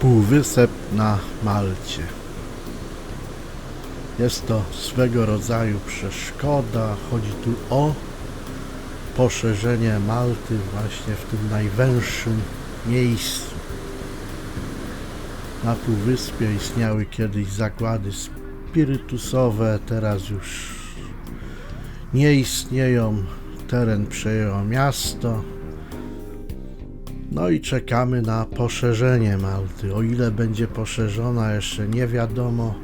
Półwysep na Malcie. Jest to swego rodzaju przeszkoda. Chodzi tu o poszerzenie Malty właśnie w tym najwęższym miejscu. Na Półwyspie istniały kiedyś zakłady spirytusowe, teraz już nie istnieją. Teren przejęło miasto. No i czekamy na poszerzenie Malty. O ile będzie poszerzona, jeszcze nie wiadomo,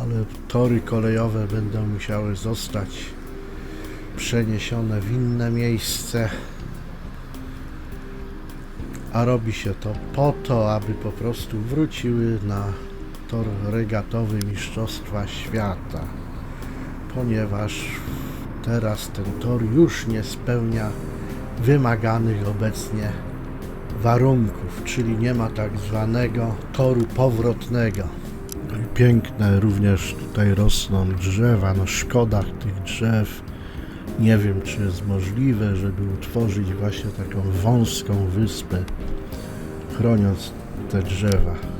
ale tory kolejowe będą musiały zostać przeniesione w inne miejsce. A robi się to po to, aby po prostu wróciły na tor regatowy Mistrzostwa Świata, ponieważ teraz ten tor już nie spełnia wymaganych obecnie warunków, czyli nie ma tak zwanego toru powrotnego. No piękne również tutaj rosną drzewa, no szkoda tych drzew. Nie wiem, czy jest możliwe, żeby utworzyć właśnie taką wąską wyspę, chroniąc te drzewa.